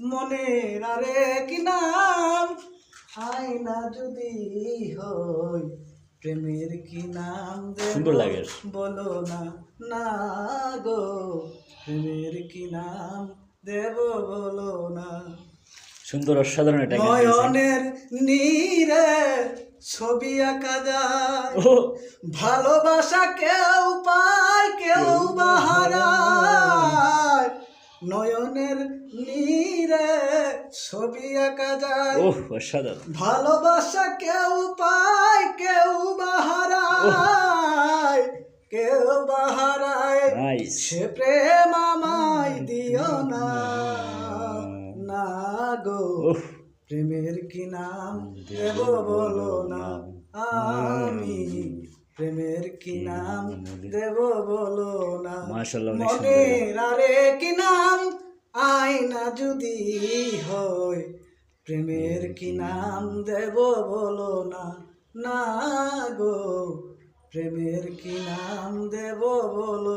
মনের আরে কি নাম। আয়না যদি হই প্রেমের কি নাম সুন্দর লাগে। বলো না না গো। প্রেমের কি নাম দেব বলো না। সুন্দর অসাধারণ গান নয়নের নীরে ছবি আঁকা যায়। ভালোবাসা কেউ পায় নয়নের নীরে ছবি আঁকা যায়। ভালোবাসা কেউ পায় কেউ বাহারায় কেউ বাহারায় সে প্রেম আমায় দিও না না গো। প্রেমের কি নাম? দেব বলো না। আমি প্রেমের কি নাম? দেব বলো না। মনের আরে কি নাম? আয়না যদি হয়, প্রেমের কি নাম দেব বলো না না গো। প্রেমের কি নাম দেব বলো